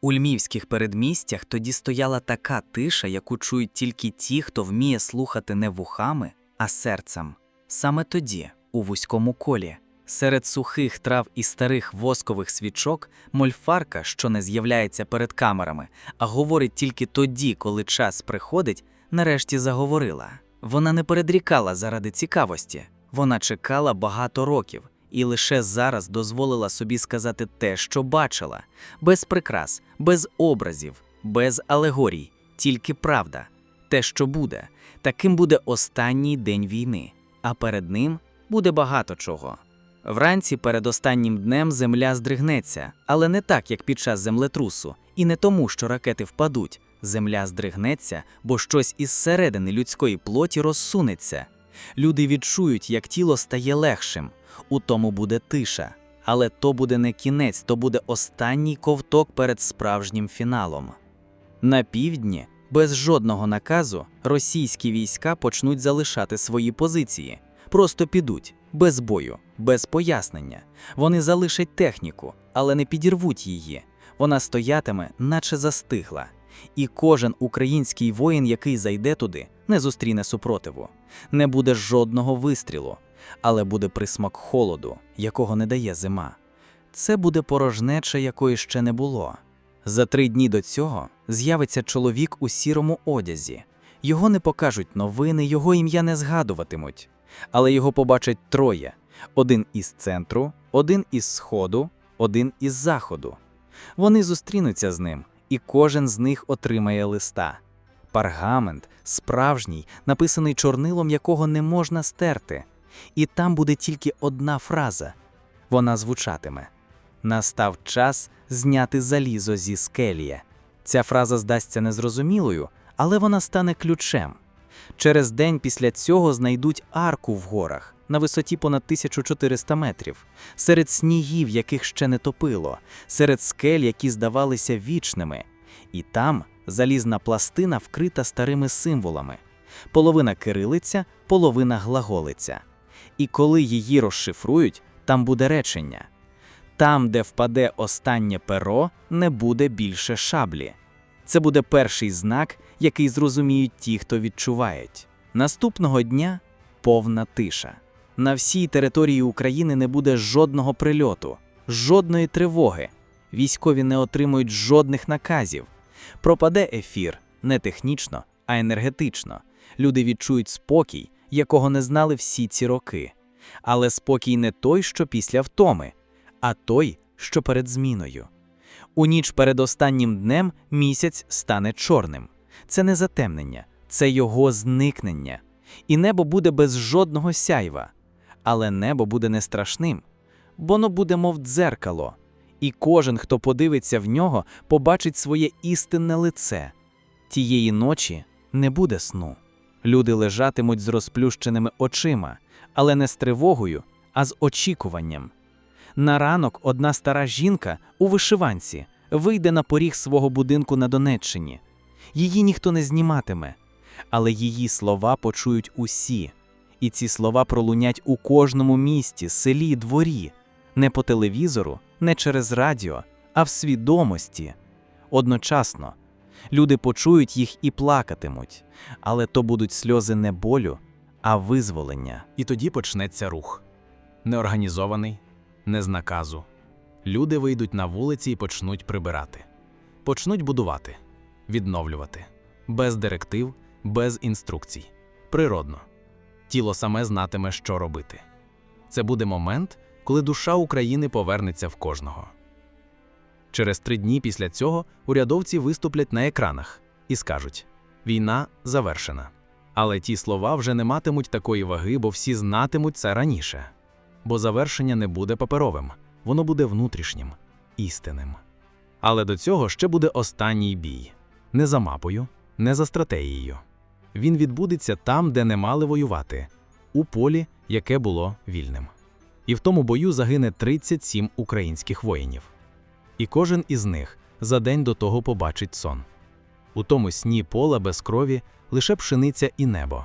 У льмівських передмістях тоді стояла така тиша, яку чують тільки ті, хто вміє слухати не вухами, а серцем. Саме тоді, у вузькому колі, серед сухих трав і старих воскових свічок, мольфарка, що не з'являється перед камерами, а говорить тільки тоді, коли час приходить, нарешті заговорила. Вона не передрікала заради цікавості, вона чекала багато років і лише зараз дозволила собі сказати те, що бачила, без прикрас, без образів, без алегорій, тільки правда, те, що буде, таким буде останній день війни, а перед ним буде багато чого. Вранці перед останнім днем земля здригнеться, але не так, як під час землетрусу, і не тому, що ракети впадуть. Земля здригнеться, бо щось із середини людської плоті розсунеться. Люди відчують, як тіло стає легшим, у тому буде тиша. Але то буде не кінець, то буде останній ковток перед справжнім фіналом. На півдні, без жодного наказу, російські війська почнуть залишати свої позиції, просто підуть, без бою, без пояснення. Вони залишать техніку, але не підірвуть її. Вона стоятиме, наче застигла. І кожен український воїн, який зайде туди, не зустріне супротиву. Не буде жодного вистрілу, але буде присмак холоду, якого не дає зима. Це буде порожнеча, якої ще не було. За три дні до цього з'явиться чоловік у сірому одязі. Його не покажуть новини, його ім'я не згадуватимуть. Але його побачать троє: один із центру, один із сходу, один із заходу. Вони зустрінуться з ним, і кожен з них отримає листа. Паргамент, справжній, написаний чорнилом, якого не можна стерти. І там буде тільки одна фраза. Вона звучатиме: Настав час зняти залізо зі скелія. Ця фраза здасться незрозумілою, але вона стане ключем. Через день після цього знайдуть арку в горах на висоті понад 1400 метрів, серед снігів, яких ще не топило, серед скель, які здавалися вічними. І там залізна пластина вкрита старими символами: половина кирилиця, половина глаголиця. І коли її розшифрують, там буде речення: там, де впаде останнє перо, не буде більше шаблі. Це буде перший знак, який зрозуміють ті, хто відчувають. Наступного дня повна тиша. На всій території України не буде жодного прильоту, жодної тривоги. Військові не отримують жодних наказів. Пропаде ефір не технічно, а енергетично. Люди відчують спокій, якого не знали всі ці роки. Але спокій не той, що після втоми, а той, що перед зміною. У ніч перед останнім днем місяць стане чорним. Це не затемнення, це його зникнення. І небо буде без жодного сяйва. Але небо буде не страшним, бо воно буде, мов дзеркало, і кожен, хто подивиться в нього, побачить своє істинне лице. Тієї ночі не буде сну. Люди лежатимуть з розплющеними очима, але не з тривогою, а з очікуванням. На ранок одна стара жінка у вишиванці вийде на поріг свого будинку на Донеччині. Її ніхто не зніматиме, але її слова почують усі, і ці слова пролунять у кожному місті, селі, дворі, не по телевізору, не через радіо, а в свідомості. Одночасно люди почують їх і плакатимуть, але то будуть сльози не болю, а визволення. І тоді почнеться рух. Неорганізований, не з наказу. Люди вийдуть на вулиці і почнуть прибирати, почнуть будувати, відновлювати, без директив, без інструкцій. Природно. Тіло саме знатиме, що робити. Це буде момент, коли душа України повернеться в кожного. Через три дні після цього урядовці виступлять на екранах і скажуть: війна завершена. Але ті слова вже не матимуть такої ваги, бо всі знатимуть це раніше. Бо завершення не буде паперовим, воно буде внутрішнім, істинним. Але до цього ще буде останній бій не за мапою, не за стратегією. Він відбудеться там, де не мали воювати, у полі, яке було вільним. І в тому бою загине 37 українських воїнів. І кожен із них за день до того побачить сон. У тому сні пола без крові лише пшениця і небо,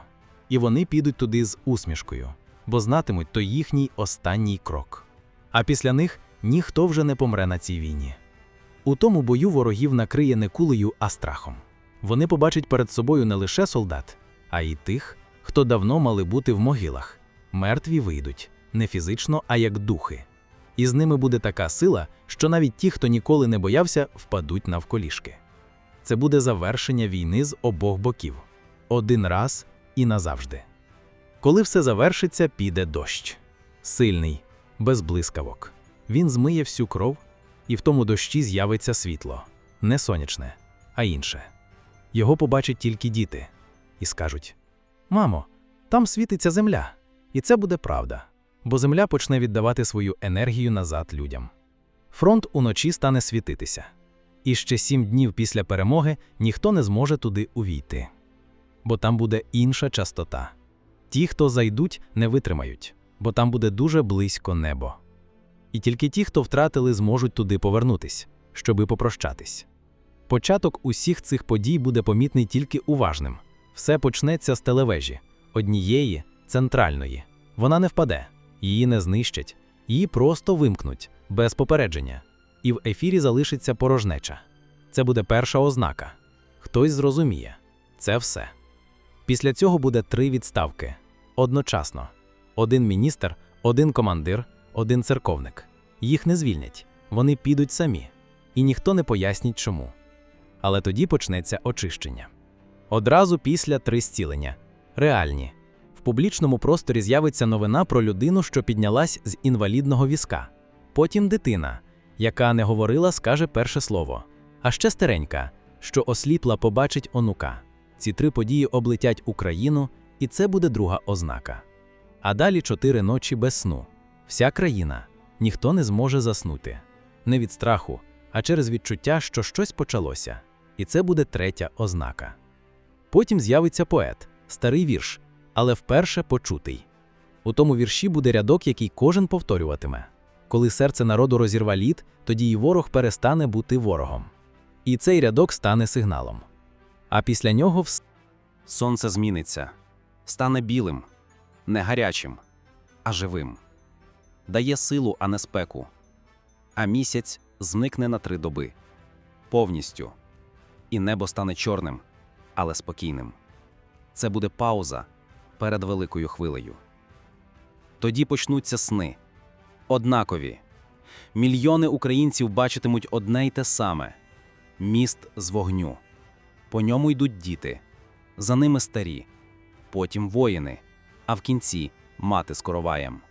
і вони підуть туди з усмішкою, бо знатимуть то їхній останній крок. А після них ніхто вже не помре на цій війні. У тому бою ворогів накриє не кулею, а страхом. Вони побачать перед собою не лише солдат, а й тих, хто давно мали бути в могилах. Мертві вийдуть не фізично, а як духи. І з ними буде така сила, що навіть ті, хто ніколи не боявся, впадуть навколішки. Це буде завершення війни з обох боків один раз і назавжди. Коли все завершиться, піде дощ. Сильний, без блискавок. Він змиє всю кров, і в тому дощі з'явиться світло. Не сонячне, а інше. Його побачать тільки діти і скажуть: Мамо, там світиться земля, і це буде правда, бо земля почне віддавати свою енергію назад людям. Фронт уночі стане світитися, і ще сім днів після перемоги ніхто не зможе туди увійти. Бо там буде інша частота. Ті, хто зайдуть, не витримають, бо там буде дуже близько небо. І тільки ті, хто втратили, зможуть туди повернутись, щоби попрощатись. Початок усіх цих подій буде помітний тільки уважним. Все почнеться з телевежі, однієї, центральної. Вона не впаде, її не знищать, її просто вимкнуть, без попередження. І в ефірі залишиться порожнеча. Це буде перша ознака. Хтось зрозуміє. Це все. Після цього буде три відставки. Одночасно. Один міністр, один командир, один церковник. Їх не звільнять, вони підуть самі. І ніхто не пояснить чому. Але тоді почнеться очищення. Одразу після три зцілення. Реальні. Публічному просторі з'явиться новина про людину, що піднялась з інвалідного візка. Потім дитина, яка не говорила, скаже перше слово. А ще старенька, що осліпла, побачить онука. Ці три події облетять Україну, і це буде друга ознака. А далі чотири ночі без сну. Вся країна, ніхто не зможе заснути. Не від страху, а через відчуття, що щось почалося. І це буде третя ознака. Потім з'явиться поет, старий вірш, але вперше почутий. У тому вірші буде рядок, який кожен повторюватиме. Коли серце народу розірва лід, тоді і ворог перестане бути ворогом. І цей рядок стане сигналом. А після нього вс... Сонце зміниться, стане білим, не гарячим, а живим. Дає силу, а не спеку. А місяць зникне на три доби. Повністю. І небо стане чорним, але спокійним. Це буде пауза перед великою хвилею. Тоді почнуться сни. Однакові. Мільйони українців бачитимуть одне й те саме міст з вогню. По ньому йдуть діти, за ними старі, потім воїни, а в кінці мати з короваєм.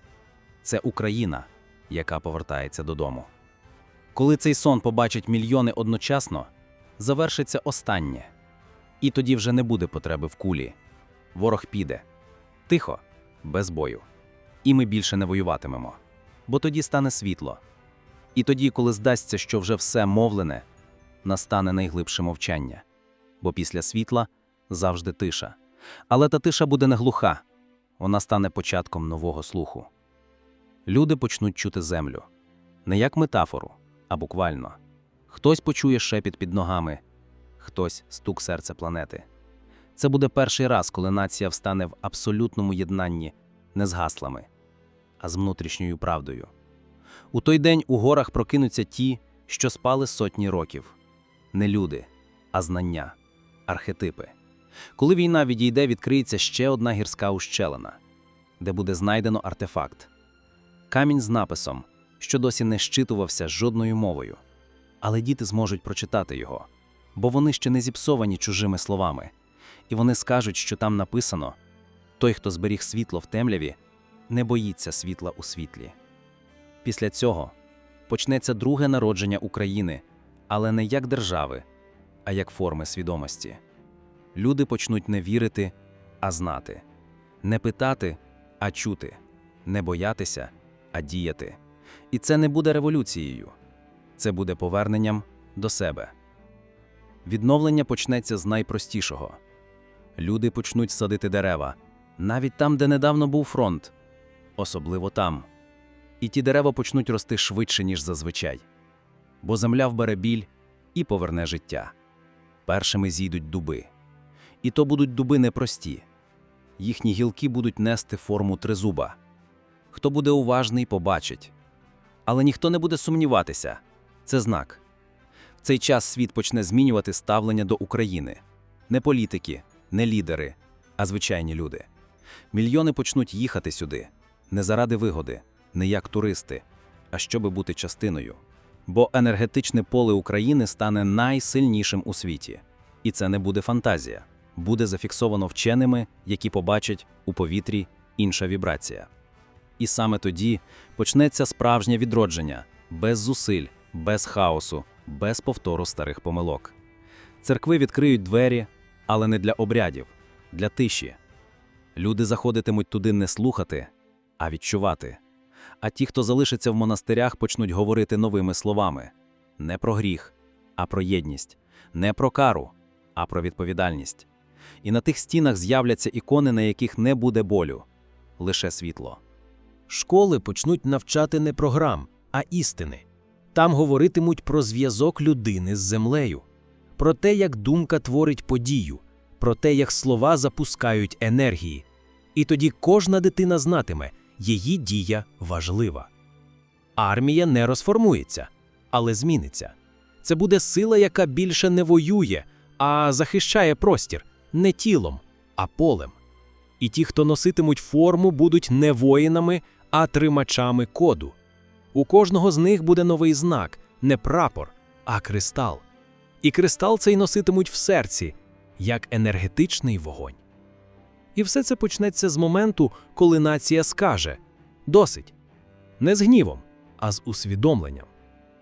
Це Україна, яка повертається додому. Коли цей сон побачать мільйони одночасно, завершиться останнє. І тоді вже не буде потреби в кулі. Ворог піде. Тихо, без бою. І ми більше не воюватимемо. Бо тоді стане світло. І тоді, коли здасться, що вже все мовлене, настане найглибше мовчання. Бо після світла завжди тиша. Але та тиша буде не глуха, вона стане початком нового слуху. Люди почнуть чути землю не як метафору, а буквально. Хтось почує шепіт під ногами, хтось стук серця планети. Це буде перший раз, коли нація встане в абсолютному єднанні не з гаслами, а з внутрішньою правдою. У той день у горах прокинуться ті, що спали сотні років не люди, а знання, архетипи. Коли війна відійде, відкриється ще одна гірська ущелина, де буде знайдено артефакт камінь з написом, що досі не щитувався жодною мовою. Але діти зможуть прочитати його, бо вони ще не зіпсовані чужими словами, і вони скажуть, що там написано: той, хто зберіг світло в темряві, не боїться світла у світлі. Після цього почнеться друге народження України, але не як держави, а як форми свідомості. Люди почнуть не вірити, а знати, не питати, а чути, не боятися, а діяти. І це не буде революцією, це буде поверненням до себе. Відновлення почнеться з найпростішого. Люди почнуть садити дерева, навіть там, де недавно був фронт, особливо там. І ті дерева почнуть рости швидше, ніж зазвичай, бо земля вбере біль і поверне життя. Першими зійдуть дуби. І то будуть дуби непрості. Їхні гілки будуть нести форму тризуба. Хто буде уважний, побачить. Але ніхто не буде сумніватися це знак. В цей час світ почне змінювати ставлення до України. Не політики, не лідери, а звичайні люди. Мільйони почнуть їхати сюди не заради вигоди, не як туристи, а щоби бути частиною. Бо енергетичне поле України стане найсильнішим у світі. І це не буде фантазія, буде зафіксовано вченими, які побачать у повітрі інша вібрація. І саме тоді почнеться справжнє відродження без зусиль, без хаосу, без повтору старих помилок. Церкви відкриють двері, але не для обрядів, для тиші. Люди заходитимуть туди не слухати, а відчувати. А ті, хто залишиться в монастирях, почнуть говорити новими словами не про гріх, а про єдність, не про кару, а про відповідальність. І на тих стінах з'являться ікони, на яких не буде болю, лише світло. Школи почнуть навчати не програм, а істини. Там говоритимуть про зв'язок людини з землею, про те, як думка творить подію, про те, як слова запускають енергії. І тоді кожна дитина знатиме, її дія важлива. Армія не розформується, але зміниться. Це буде сила, яка більше не воює, а захищає простір не тілом, а полем. І ті, хто носитимуть форму, будуть не воїнами, а тримачами коду. У кожного з них буде новий знак не прапор, а кристал. І кристал цей носитимуть в серці, як енергетичний вогонь. І все це почнеться з моменту, коли нація скаже досить. Не з гнівом, а з усвідомленням.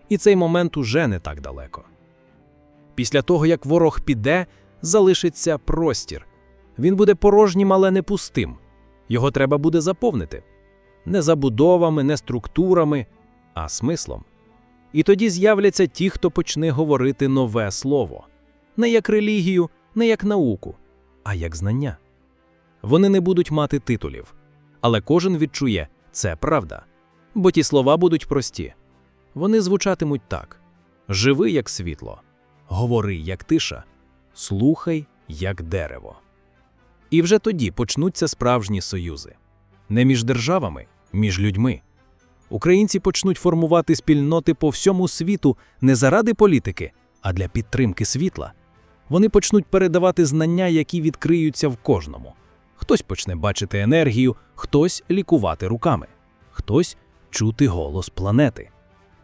І цей момент уже не так далеко. Після того, як ворог піде, залишиться простір. Він буде порожнім, але не пустим. Його треба буде заповнити не забудовами, не структурами, а смислом. І тоді з'являться ті, хто почне говорити нове слово не як релігію, не як науку, а як знання. Вони не будуть мати титулів, але кожен відчує це правда, бо ті слова будуть прості. Вони звучатимуть так: живи як світло, говори як тиша, слухай як дерево. І вже тоді почнуться справжні союзи не між державами, між людьми. Українці почнуть формувати спільноти по всьому світу не заради політики, а для підтримки світла. Вони почнуть передавати знання, які відкриються в кожному. Хтось почне бачити енергію, хтось лікувати руками, хтось чути голос планети.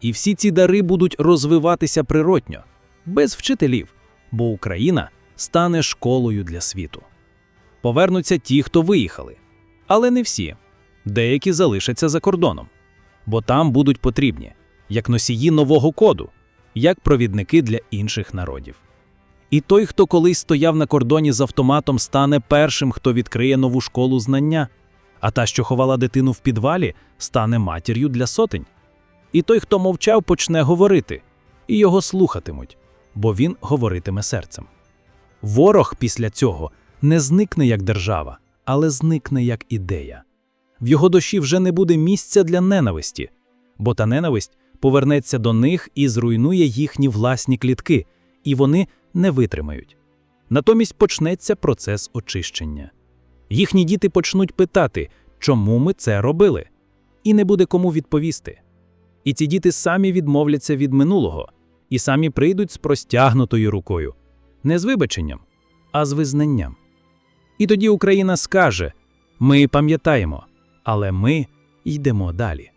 І всі ці дари будуть розвиватися природньо, без вчителів, бо Україна стане школою для світу. Повернуться ті, хто виїхали, але не всі. Деякі залишаться за кордоном, бо там будуть потрібні як носії нового коду, як провідники для інших народів. І той, хто колись стояв на кордоні з автоматом, стане першим, хто відкриє нову школу знання, а та, що ховала дитину в підвалі, стане матір'ю для сотень. І той, хто мовчав, почне говорити, і його слухатимуть, бо він говоритиме серцем. Ворог після цього не зникне як держава, але зникне як ідея. В його душі вже не буде місця для ненависті, бо та ненависть повернеться до них і зруйнує їхні власні клітки, і вони не витримають. Натомість почнеться процес очищення. Їхні діти почнуть питати, чому ми це робили, і не буде кому відповісти. І ці діти самі відмовляться від минулого і самі прийдуть з простягнутою рукою, не з вибаченням, а з визнанням. І тоді Україна скаже: ми пам'ятаємо, але ми йдемо далі.